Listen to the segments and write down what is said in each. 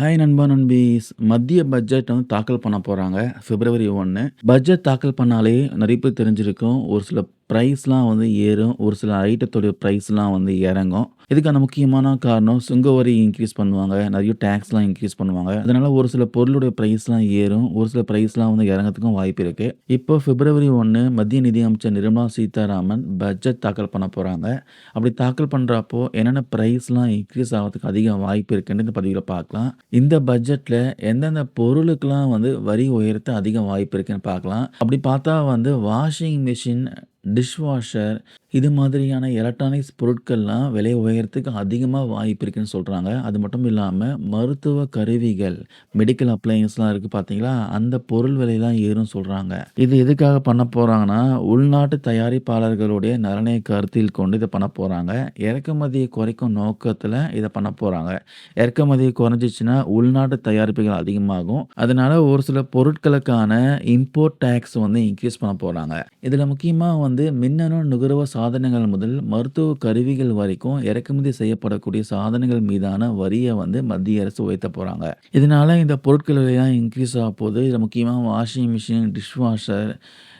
Hi நண்பா நண்பீஸ் மத்திய budget வந்து தாக்கல் பண்ண போகிறாங்க பிப்ரவரி ஒன்று பட்ஜெட் தாக்கல் பண்ணாலே நிறைய பேர் தெரிஞ்சிருக்கும். ஒரு சில ப்ரைஸ்லாம் வந்து ஏறும். ஒரு சில ஐட்டத்தோடைய ப்ரைஸ்லாம் வந்து இறங்கும். இதுக்கான முக்கியமான காரணம் சுங்க வரி இன்க்ரீஸ் பண்ணுவாங்க. நிறைய டேக்ஸ்லாம் இன்க்ரீஸ் பண்ணுவாங்க. அதனால ஒரு சில பொருளுடைய ப்ரைஸ்லாம் ஏறும். ஒரு சில ப்ரைஸ்லாம் வந்து இறங்கிறதுக்கும் வாய்ப்பு இருக்குது இப்போ பிப்ரவரி ஒன்று மத்திய நிதியமைச்சர் நிர்மலா சீதாராமன் பட்ஜெட் தாக்கல் பண்ண போகிறாங்க அப்படி தாக்கல் பண்ணுறப்போ என்னென்ன ப்ரைஸ்லாம் இன்க்ரீஸ் ஆகிறதுக்கு அதிக வாய்ப்பு இருக்குன்னு இந்த பதிவில் பார்க்கலாம். இந்த பட்ஜெட்டில் எந்தெந்த பொருளுக்கெல்லாம் வந்து வரி உயர்த்த அதிக வாய்ப்பு இருக்குன்னு பார்க்கலாம். அப்படி பார்த்தா வந்து வாஷிங் மிஷின் டிஷ்வாஷர் இது மாதிரியான எலக்ட்ரானிக்ஸ் பொருட்கள்லாம் விலை உயரத்துக்கு அதிகமாக வாய்ப்பு இருக்குன்னு சொல்கிறாங்க அது மட்டும் இல்லாமல் மருத்துவ கருவிகள் மெடிக்கல் அப்ளையன்ஸ்லாம் இருக்குது பார்த்தீங்களா அந்த பொருள் விலையெல்லாம் ஏறும் சொல்கிறாங்க இது எதுக்காக பண்ண போகிறாங்கன்னா உள்நாட்டு தயாரிப்பாளர்களுடைய நலனை கருத்தில் கொண்டு இதை பண்ண போகிறாங்க இறக்குமதியை குறைக்கும் நோக்கத்தில் இதை பண்ண போகிறாங்க இறக்குமதி குறைஞ்சிச்சுன்னா உள்நாட்டு தயாரிப்புகள் அதிகமாகும். அதனால் ஒரு சில பொருட்களுக்கான இம்போர்ட் டேக்ஸ் வந்து இன்க்ரீஸ் பண்ண போகிறாங்க இதில் முக்கியமாக வந்து மின்னணு நுகர்வு சாதனங்கள் முதல் மருத்துவ கருவிகள் வரைக்கும் இறக்குமதி செய்யப்படக்கூடிய சாதனங்கள் மீதான வரியை வந்து மத்திய அரசு உயர்த்த போகிறாங்க இதனால் இந்த பொருட்கள் விலையெல்லாம் இன்க்ரீஸ் ஆக போகுது. இதில் முக்கியமாக வாஷிங் மிஷின் டிஷ்வாஷர்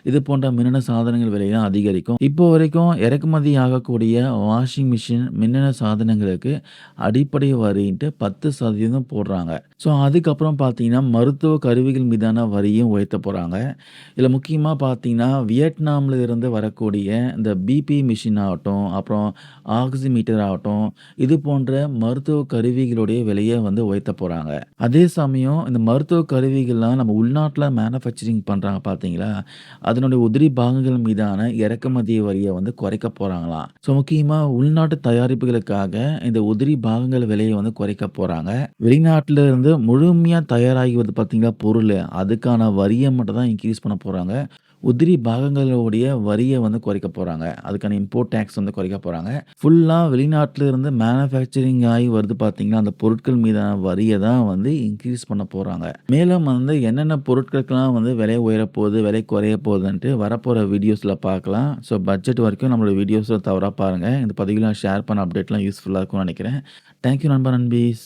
இது போன்ற மின்னணு சாதனங்கள் விலையெல்லாம் அதிகரிக்கும். இப்போ வரைக்கும் இறக்குமதி ஆகக்கூடிய வாஷிங் மிஷின் மின்னணு சாதனங்களுக்கு அடிப்படை வரின்ட்டு பத்து சதவீதம் போடுறாங்க. ஸோ அதுக்கப்புறம் பார்த்தீங்கன்னா மருத்துவ கருவிகள் மீதான வரியும் உயர்த்த போகிறாங்க இதில் முக்கியமாக பார்த்தீங்கன்னா வியட்நாமில் இருந்து வரக்கூடிய இந்த பிபி மிஷின் ஆகட்டும் அப்புறம் ஆக்சிமீட்டர் ஆகட்டும் இது போன்ற மருத்துவ கருவிகளுடைய விலையை வந்து உயர்த்த போகிறாங்க அதே சமயம் இந்த மருத்துவ கருவிகள்லாம் நம்ம உள்நாட்டில் மேனுஃபேக்சரிங் பண்ணுறாங்க பார்த்தீங்களா? அதனுடைய உதிரி பாகங்கள் மீதான இறக்குமதி வரியை வந்து குறைக்க போகிறாங்களாம் ஸோ முக்கியமாக உள்நாட்டு தயாரிப்புகளுக்காக இந்த உதிரி பாகங்கள் விலையை வந்து குறைக்க போகிறாங்க வெளிநாட்டில் இருந்து முழுமையாக தயாராகி வருது பார்த்தீங்களா பொருள். அதுக்கான வரியை மட்டும் தான் இன்க்ரீஸ் பண்ண போகிறாங்க உதிரி பாகங்களுடைய வரியை வந்து குறைக்க போகிறாங்க அதுக்கான இம்போர்ட் டேக்ஸ் வந்து குறைக்க போகிறாங்க ஃபுல்லாக வெளிநாட்டில் இருந்து மேனுஃபேக்சரிங் ஆகி வருது பார்த்திங்கன்னா அந்த பொருட்கள் மீதான வரியை தான் வந்து இன்க்ரீஸ் பண்ண போகிறாங்க மேலும் வந்து என்னென்ன பொருட்களுக்கெல்லாம் வந்து விலை உயரப்போகுது விலை குறைய போகுதுன்ட்டு வரப்போகிற வீடியோஸில் பார்க்கலாம். ஸோ பட்ஜெட் வரைக்கும் நம்மளோட வீடியோஸில் தவறாக பாருங்கள் இந்த பதிவில் ஷேர் பண்ண அப்டேட்லாம் யூஸ்ஃபுல்லாக இருக்கும்னு நினைக்கிறேன். தேங்க்யூ நண்பர் நண்பீஸ்.